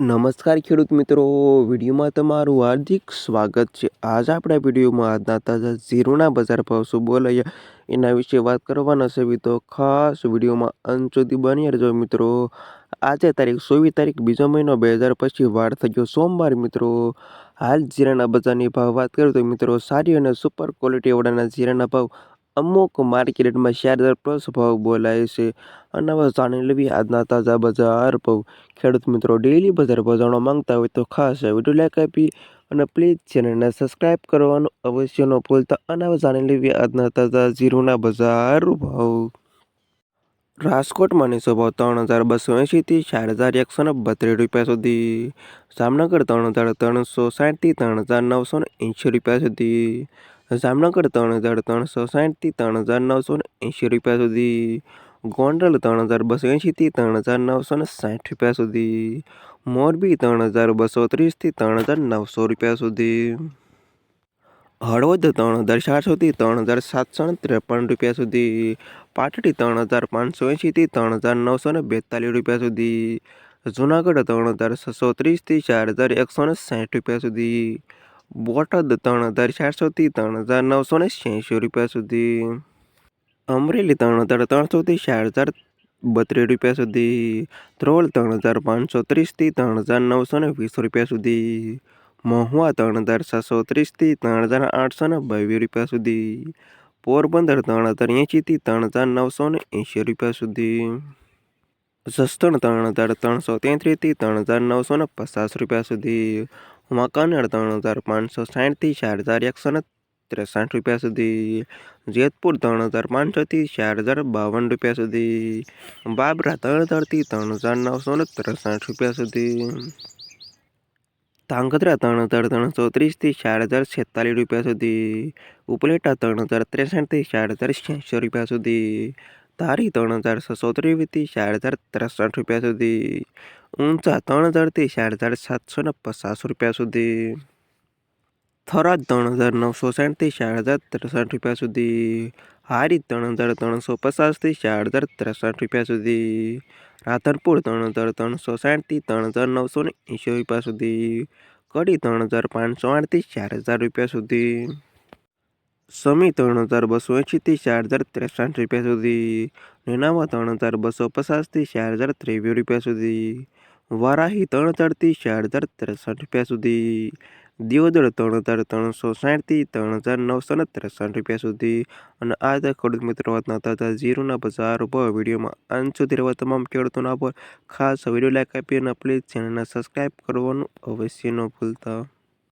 નમસ્કાર ખેડૂત મિત્રો, વિડીયોમાં તમારું હાર્દિક સ્વાગત છે. આજ આપણા વિડીયોમાં આજના તાજા ઝીરોના બજાર ભાવ શું બોલાયા, એના વિશે વાત કરવાના છે. તો ખાસ વિડીયોમાં અંત સુધી બની રહેજો મિત્રો. આજે તારીખ ચોવીસ તારીખ બીજો મહિનો બે હજાર પછી વાર થઈ ગયો સોમવાર મિત્રો. હાલ જીરાના બજારની ભાવ વાત કરું તો મિત્રો, સારી અને સુપર ક્વોલિટી વાળાના જીરાના ભાવ અમુક માર્કેટમાં શેર દર પ્લસ ભાવ બોલાય છે. અને હવે જાણી લેવી આજના તાજા બજાર ભાવ. ખેડૂત મિત્રો ડેલી બજાર જાણવા માંગતા હોય તો ખાસ વીડિયો લાઈક આપી અને પ્લીઝ ચેનલને સબસ્ક્રાઈબ કરવાનું અવશ્ય ન ભૂલતા. અને હવે જાણી લેવી આજના તાજા જીરુના બજાર ભાવ. રાજકોટમાં નીચો ભાવ ત્રણ હજાર બસો એંશીથી ચાર હજાર એકસો ને બત્રીસ રૂપિયા સુધી. જામનગર ત્રણ હજાર ત્રણસો સાઠથી ત્રણ હજાર નવસો ને એંશી રૂપિયા સુધી. જામનગર ત્રણ હજાર ત્રણસો સાઠથી ત્રણ હજાર નવસો ને એંશી રૂપિયા સુધી ગોંડલ ત્રણ હજાર બસો એંશીથી ત્રણ હજાર નવસો ને સાઠ રૂપિયા સુધી મોરબી ત્રણ હજાર બસો ત્રીસથી ત્રણ હજાર નવસો રૂપિયા સુધી હળવદ ત્રણ હજાર ચારસોથી ત્રણ હજાર સાતસો ને ત્રેપન રૂપિયા સુધી પાટડી ત્રણ હજાર પાંચસો એંશીથી ત્રણ હજાર નવસો ને બેતાલીસ રૂપિયા સુધી જુનાગઢ ત્રણ હજાર છસો ત્રીસથી ચાર હજાર એકસો ને સાઠ રૂપિયા સુધી બોટાદ ત્રણ હજાર ચારસોથી ત્રણ હજાર નવસો ને છ્યાસી રૂપિયા સુધી અમરેલી ત્રણ હજાર ત્રણસોથી ચાર હજાર બત્રીસ રૂપિયા સુધી ધ્રોલ ત્રણ હજાર પાંચસો ત્રીસથી ત્રણ હજાર નવસો ને વીસ રૂપિયા સુધી મહુવા ત્રણ હજાર સાતસો ત્રીસથી ત્રણ હજાર આઠસો ને બાવીસ રૂપિયા સુધી પોરબંદર ત્રણ હજાર એંશીથી ત્રણ હજાર નવસો ને એંશી રૂપિયા સુધી જસદણ ત્રણ હજાર ત્રણસો તેત્રીસથી ત્રણ હજાર નવસો ને પચાસ રૂપિયા સુધી વાંકાનેર ત્રણ હજાર પાંચસો સાઠથી ચાર હજાર એકસો ને ત્રેસઠ રૂપિયા સુધી જેતપુર ત્રણ હજાર પાંચસોથી ચાર હજાર બાવન રૂપિયા સુધી બાબરા ત્રણ હજારથી ત્રણ હજાર નવસો ને ત્રેસાઠ રૂપિયા સુધી ધાંગધ્રા ત્રણ હજાર ત્રણસો ત્રીસથી ચાર હજાર છેતાલીસ રૂપિયા સુધી ઉપલેટા ત્રણ હજાર ત્રેસઠથી ચાર હજાર છ્યાસી રૂપિયા સુધી ધારી ત્રણ હજાર છસો ત્રેવીસથી ચાર હજાર ત્રેસઠ રૂપિયા સુધી. ઊંચા ત્રણ હજારથી ચાર હજાર સાતસો ને પચાસ રૂપિયા સુધી. થરાદ ત્રણ હજાર નવસો સાઠથી ચાર હજાર ત્રેસઠ રૂપિયા સુધી. હારી ત્રણ હજાર ત્રણસો પચાસથી ચાર હજાર ત્રેસઠ રૂપિયા સુધી. રાધનપુર ત્રણ હજાર ત્રણસો સાઠથી ત્રણ હજાર નવસો ને એંશી રૂપિયા સુધી. કડી ત્રણ હજાર પાંચસો આઠથી ચાર હજાર રૂપિયા સુધી. સમી ત્રણ હજાર બસો એંશીથી ચાર હજાર ત્રેસઠ રૂપિયા સુધી. નેનામાં ત્રણ હજાર બસો પચાસથી ચાર હજાર ત્રેવીસ રૂપિયા સુધી. વારાહી ત્રણ હજારથી ચાર હજાર ત્રેસઠ રૂપિયા સુધી. દિયોદર ત્રણ હજાર ત્રણસો સાઠથી ત્રણ હજાર નવસો ને ત્રેસઠ રૂપિયા સુધી. અને આ હતા ખેડૂત મિત્રો વાતના તાજા ઝીરોના બજાર ઉપર વિડીયોમાં અંત સુધી રહેવા તમામ ખેડૂતોના પર ખાસ વીડિયો લાઈક આપી અને પ્લીઝ ચેનલને સબસ્ક્રાઈબ કરવાનું અવશ્ય ન ભૂલતા.